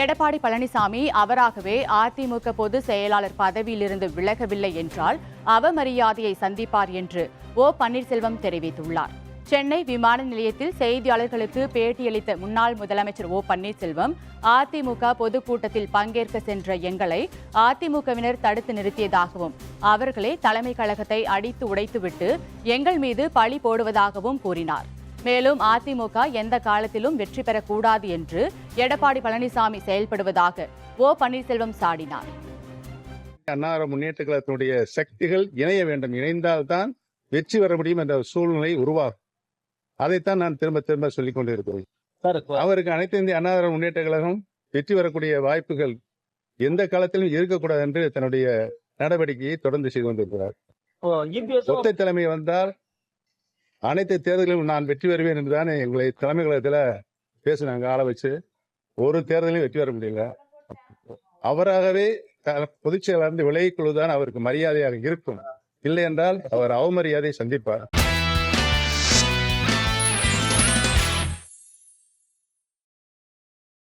எடப்பாடி பழனிசாமி அவராகவே அதிமுக பொதுச் செயலாளர் பதவியிலிருந்து விலகவில்லை என்றால் அவமரியாதையை சந்திப்பார் என்று ஓ பன்னீர்செல்வம் தெரிவித்துள்ளார். சென்னை விமான நிலையத்தில் செய்தியாளர்களுக்கு பேட்டியளித்த முன்னாள் முதலமைச்சர் ஓ பன்னீர்செல்வம் அதிமுக பொதுக்கூட்டத்தில் பங்கேற்க சென்ற எங்களை அதிமுகவினர் தடுத்து நிறுத்தியதாகவும் அவர்களே தலைமை கழகத்தை அடித்து உடைத்துவிட்டு எங்கள் மீது பழி போடுவதாகவும் கூறினார். மேலும் அதிமுக எந்த காலத்திலும் வெற்றி பெறக்கூடாது என்று எடப்பாடி பழனிசாமி செயல்படுவதாக ஓ பன்னீர்செல்வம் சாடினார். அன்னார முன்னேற்ற கழகத்தினுடைய சக்திகள் இணைய வேண்டும். இணைந்தால்தான் வெற்றி பெற முடியும் என்ற சூழ்நிலை உருவாகும். அதைத்தான் நான் திரும்ப திரும்ப சொல்லிக் கொண்டிருக்கிறேன். அவருக்கு அனைத்து இந்திய திராவிட முன்னேற்ற கழகம் வெற்றி பெறக்கூடிய வாய்ப்புகள் எந்த காலத்திலும் இருக்கக்கூடாது என்று தன்னுடைய நடவடிக்கையை தொடர்ந்து செய்து கொண்டிருக்கிறார். ஒத்தை தலைமை வந்தால் அனைத்து தேர்தலிலும் நான் வெற்றி பெறுவேன் என்றுதான் எங்களை தலைமை கழகத்தில் பேசினாங்க ஆள வச்சு. ஒரு தேர்தலையும் வெற்றி பெற முடியல. அவராகவே பொதுச் செயலாளர் விலகிக் கொள்வதுதான் அவருக்கு மரியாதையாக இருக்கும். இல்லை என்றால் அவர் அவமரியாதை சந்திப்பார்.